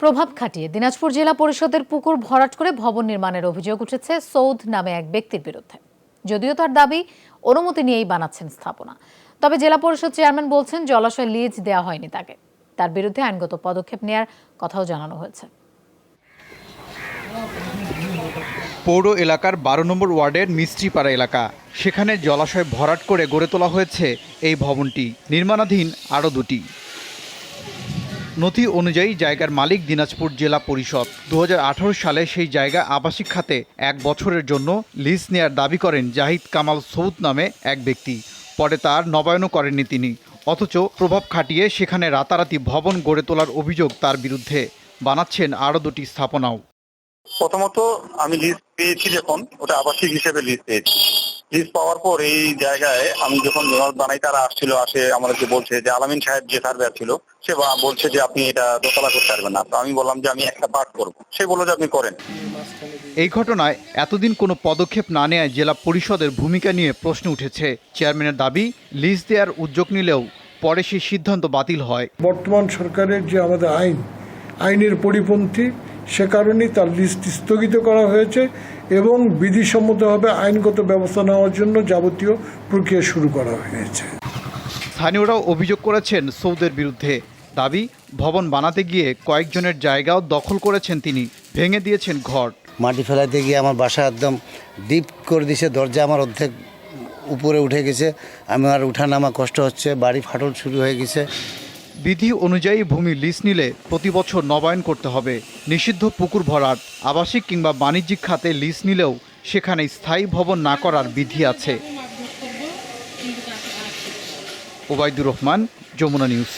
প্রভাব খাটিয়ে দিনাজপুর জেলা পরিষদের পুকুর ভরাট করে ভবন নির্মাণের অভিযোগ উঠেছে সৌদ নামে এক ব্যক্তির বিরুদ্ধে। যদিও তার দাবি অনুমতি নিয়েই বানাচ্ছেন স্থাপনা। তবে জেলা পরিষদ চেয়ারম্যান বলছেন জলাশয় লিজ দেওয়া হয়নি তাকে। তার বিরুদ্ধে আইনগত পদক্ষেপ নেয়ার কথাও জানানো হয়েছে। পৌর এলাকার বারো নম্বর ওয়ার্ডের মিস্ত্রিপাড়া এলাকা। সেখানে জলাশয় ভরাট করে গড়ে তোলা হয়েছে এই ভবনটি। নির্মাণাধীন আরও দুটি। নথি অনুযায়ী জায়গার মালিক দিনাজপুর জেলা পরিষদ। দু হাজার আঠারো সালে সেই জায়গা আবাসিক খাতে এক বছরের জন্য লিজ নেয়ার দাবি করেন জাহিদ কামাল সৌদ নামে এক ব্যক্তি। পরে তার নবায়নও করেননি তিনি। অথচ প্রভাব খাটিয়ে সেখানে রাতারাতি ভবন গড়ে তোলার অভিযোগ তার বিরুদ্ধে। বানাচ্ছেন আরও দুটি স্থাপনাও। প্রথমত আমি লিজ পেয়েছি যখন, ওটা আবাসিক হিসেবে লিজ পেয়েছি। লিজ পাওয়ার পর এই জায়গায় আমি যখন বানাই তারা আসছিল আসে আমাদেরকে বলছে যে আলামিন সাহেব যে সার্ভে ছিল সে বা- বলছে যে আপনি এটা দোতলা করতে পারবেন না। তো আমি বললাম যে আমি একটা পার্ট করব। সে বলল যে আপনি করেন। এই ঘটনায় এতদিন কোনো পদক্ষেপ না নেয় জেলা পরিষদের ভূমিকা নিয়ে প্রশ্ন উঠেছে। চেয়ারম্যানের দাবি লিজ দেওয়ার উদ্যোগ নিলেও পরে সেই সিদ্ধান্ত বাতিল হয়। বর্তমান সরকারের যে আমাদের আইন আইনের পরিপন্থী সে কারণেই তার লিস্ট স্থগিত করা হয়েছে এবং বিধিসম্মতভাবে আইনগত ব্যবস্থা নেওয়ার জন্য যাবতীয় প্রক্রিয়া শুরু করা হয়েছে। স্থানীয়রাও অভিযোগ করেছেন সৌদের বিরুদ্ধে। দাবি ভবন বানাতে গিয়ে কয়েকজনের জায়গাও দখল করেছেন তিনি। ভেঙে দিয়েছেন ঘর। মাটি ফেলাইতে গিয়ে আমার বাসা একদম ডিপ করে দিয়েছে দরজা আমার অর্ধেক উপরে উঠে গেছে। আমার উঠানামা কষ্ট হচ্ছে বাড়ি ফাটল শুরু হয়ে গেছে। বিধি অনুযায়ী ভূমি লিজ নিলে প্রতি বছর নবায়ন করতে হবে। নিষিদ্ধ পুকুর ভরাট, আবাসিক কিংবা বাণিজ্যিক খাতে লিজ নিলেও সেখানে স্থায়ী ভবন না করার বিধি আছে। ওবায়দুর রহমান, যমুনা নিউজ।